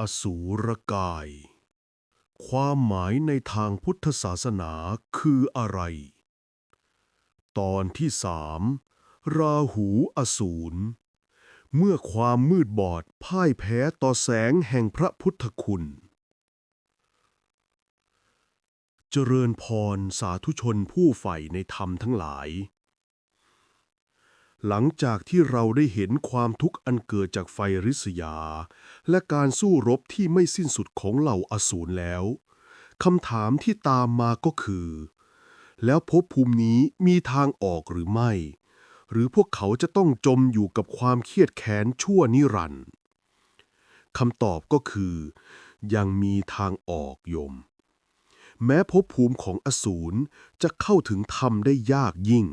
อสูรกาย ความหมายในทางพุทธศาสนาคืออะไร ตอนที่สามราหูอสูร เมื่อความมืดบอดพ่ายแพ้ต่อแสงแห่งพระพุทธคุณ เจริญพรสาธุชนผู้ใฝ่ในธรรมทั้งหลาย หลังจากที่เราได้เห็นความทุกข์อันเกิดจากไฟริษยา และการสู้รบที่ไม่สิ้นสุดของเหล่าอสูรแล้วคำถามที่ตามมาก็คือ แล้วภพภูมินี้มีทางออกหรือไม่ หรือพวกเขาจะต้องจมอยู่กับความเครียดแค้นชั่วนิรันดร์คำตอบก็คือ ยังมีทางออกยม แม้ภพภูมิของอสูรจะเข้าถึงธรรมได้ยากยิ่ง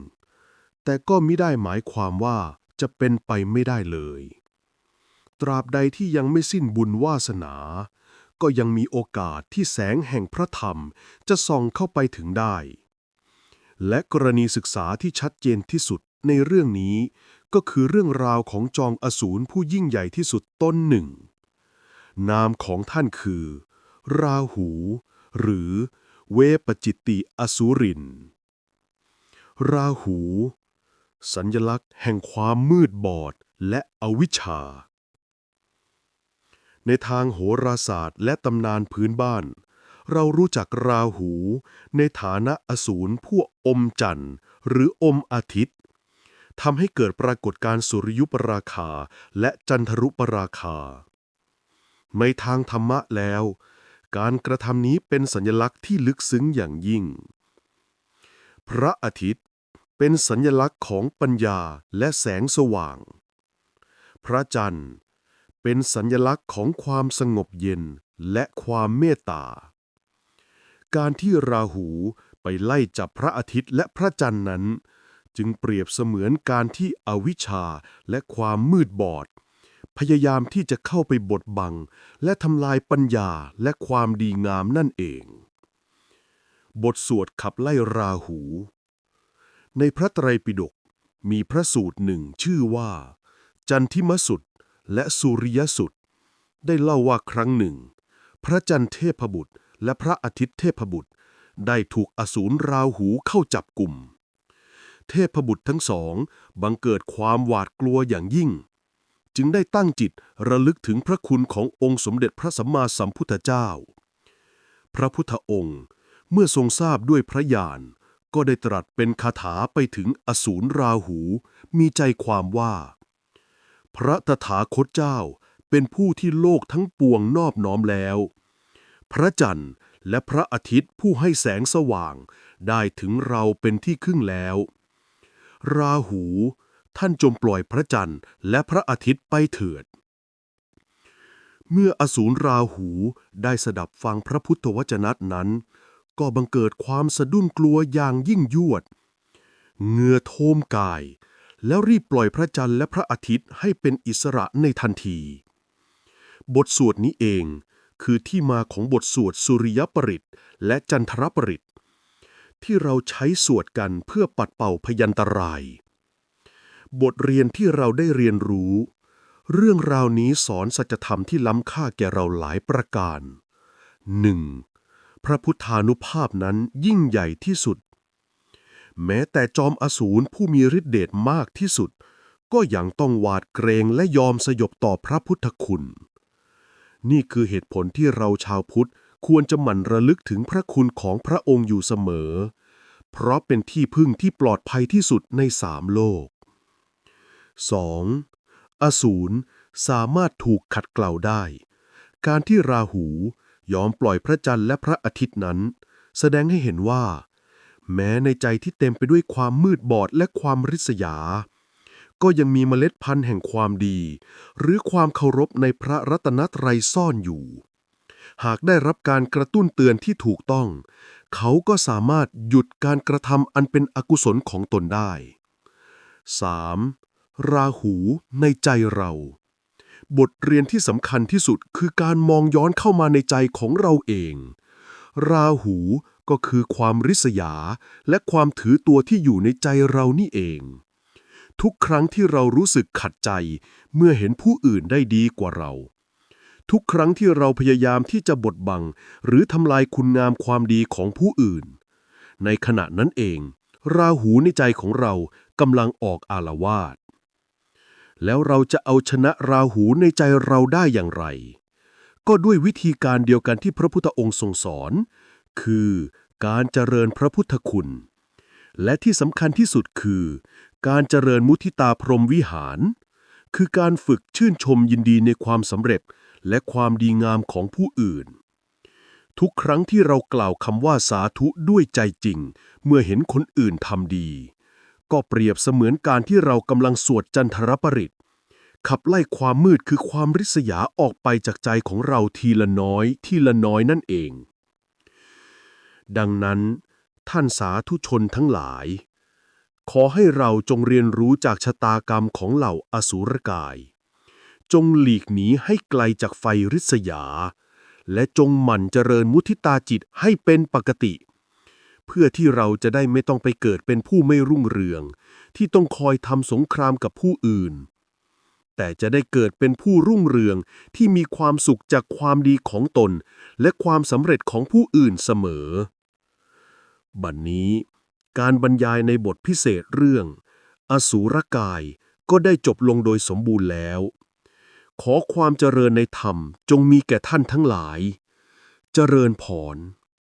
แต่ก็มิได้หมายความว่าจะเป็นไปไม่ได้เลย ตราบใดที่ยังไม่สิ้นบุญวาสนา ก็ยังมีโอกาสที่แสงแห่งพระธรรมจะส่องเข้าไปถึงได้ และกรณีศึกษาที่ชัดเจนที่สุดในเรื่องนี้ ก็คือเรื่องราวของจองอสูรผู้ยิ่งใหญ่ที่สุดต้นหนึ่ง นามของท่านคือ ราหู หรือเวปจิตติอสูรินราหู สัญลักษณ์แห่งความมืดบอดและอวิชชา ในทางโหราศาสตร์และตำนานพื้นบ้าน เรารู้จักราหู ในฐานะอสูรผู้อมจันทร์ หรืออมอาทิตย์ทำให้เกิดปรากฏการณ์สุริยุปราคาและจันทรุปราคา ในทางธรรมะแล้ว การกระทำนี้เป็นสัญลักษณ์ที่ลึกซึ้งอย่างยิ่ง พระอาทิตย์ เป็นสัญลักษณ์ของปัญญาและแสงสว่าง พระจันทร์ เป็นสัญลักษณ์ของความสงบเย็นและความเมตตา การที่ราหูไปไล่จับพระอาทิตย์และพระจันทร์นั้น จึงเปรียบเสมือนการที่อวิชชาและความมืดบอด พยายามที่จะเข้าไปบดบัง และทำลายปัญญาและความดีงามนั่นเอง บทสวดขับไล่ราหู ในพระไตรปิฎกมีพระสูตรหนึ่งชื่อว่า จันทิมสุดและสุริยสุดได้เล่าว่าครั้งหนึ่ง พระจันทร์เทพบุตรและพระอาทิตย์เทพบุตร ได้ถูกอสูรราหูเข้าจับกลุ่ม เทพบุตรทั้งสองบังเกิดความหวาดกลัวอย่างยิ่ง จึงได้ตั้งจิตระลึกถึงพระคุณขององค์สมเด็จพระสัมมาสัมพุทธเจ้า พระพุทธองค์เมื่อทรงทราบด้วยพระญาณ ก็ได้ตรัสเป็นคาถาไปถึงอสูรราหู มีใจความว่า พระตถาคตเจ้าเป็นผู้ที่โลกทั้งปวงนอบน้อมแล้ว พระจันทร์และพระอาทิตย์ผู้ให้แสงสว่างได้ถึงเราเป็นที่ครึ่งแล้ว ราหู ท่านจงปล่อยพระจันทร์และพระอาทิตย์ไปเถิด เมื่ออสูรราหูได้สดับฟังพระพุทธวจนะนั้น ก็บังเกิดความสะดุ้งกลัวอย่างยิ่งยวดเหงื่อโทมกาย แล้วรีบปล่อยพระจันทร์และพระอาทิตย์ให้เป็นอิสระในทันที บทสวดนี้เองคือที่มาของบทสวดสุริยปริตและจันทรปริตที่เราใช้สวดกันเพื่อปัดเป่าพยันตราย บทเรียนที่เราได้เรียนรู้ เรื่องราวนี้สอนสัจธรรมที่ล้ำค่าแก่เราหลายประการ 1. พระพุทธานุภาพนั้นยิ่งใหญ่ที่สุด แม้แต่จอมอสูรผู้มีฤทธิเดชมากที่สุด ก็ยังต้องหวาดเกรงและยอมสยบต่อพระพุทธคุณ นี่คือเหตุผลที่เราชาวพุทธควรจะหมั่นระลึกถึงพระคุณของพระองค์อยู่เสมอ เพราะเป็นที่พึ่งที่ปลอดภัยที่สุดในสามโลก 2. อสูรสามารถถูกขัดเกลาได้ การที่ราหู ยอมปล่อยพระจันทร์และพระอาทิตย์นั้น แสดงให้เห็นว่า แม้ในใจที่เต็มไปด้วยความมืดบอดและความริษยา ก็ยังมีเมล็ดพันธุ์แห่งความดี หรือความเคารพในพระรัตนตรัยซ่อนอยู่ หากได้รับการกระตุ้นเตือนที่ถูกต้อง เขาก็สามารถหยุดการกระทำอันเป็นอกุศลของตนได้ 3. ราหูในใจเรา บทเรียนที่สำคัญที่สุดคือการมองย้อนเข้ามาในใจของเราเอง ราหูก็คือความริษยา และความถือตัวที่อยู่ในใจเรานี่เอง ทุกครั้งที่เรารู้สึกขัดใจ เมื่อเห็นผู้อื่นได้ดีกว่าเรา ทุกครั้งที่เราพยายามที่จะบดบัง หรือทำลายคุณงามความดีของผู้อื่น ในขณะนั้นเอง ราหูในใจของเรากำลังออกอาละวาด แล้วเราจะเอาชนะราหูในใจเราได้อย่างไร ก็ด้วยวิธีการเดียวกันที่พระพุทธองค์ทรงสอน คือการเจริญพระพุทธคุณ และที่สำคัญที่สุดคือ การเจริญมุทิตาพรหมวิหาร คือการฝึกชื่นชมยินดีในความสำเร็จและความดีงามของผู้อื่น ทุกครั้งที่เรากล่าวคำว่าสาธุด้วยใจจริง เมื่อเห็นคนอื่นทำดี ก็เปรียบเสมือนการที่เรากำลังสวดจันทรปริตขับไล่ความมืดคือความริษยาออกไปจากใจของเราทีละน้อยทีละน้อยนั่นเอง ดังนั้น ท่านสาธุชนทั้งหลาย ขอให้เราจงเรียนรู้จากชะตากรรมของเหล่าอสูรกาย จงหลีกหนีให้ไกลจากไฟริษยา และจงหมั่นเจริญมุทิตาจิตให้เป็นปกติ พื่อที่เราจะได้ไม่ต้องไปเกิดเป็นผู้ไม่รุ่งเรือง ที่ต้องคอยทำสงครามกับผู้อื่น แต่จะได้เกิดเป็นผู้รุ่งเรืองที่มีความสุขจากความดีของตน และความสำเร็จของผู้อื่นเสมอ บัดนนี้ การบรรยายในบทพิเศษเรื่อง อสูรกายก็ได้จบลงโดยสมบูรณ์แล้ว ขอความเจริญในธรรมจงมีแก่ท่านทั้งหลาย เจริญพร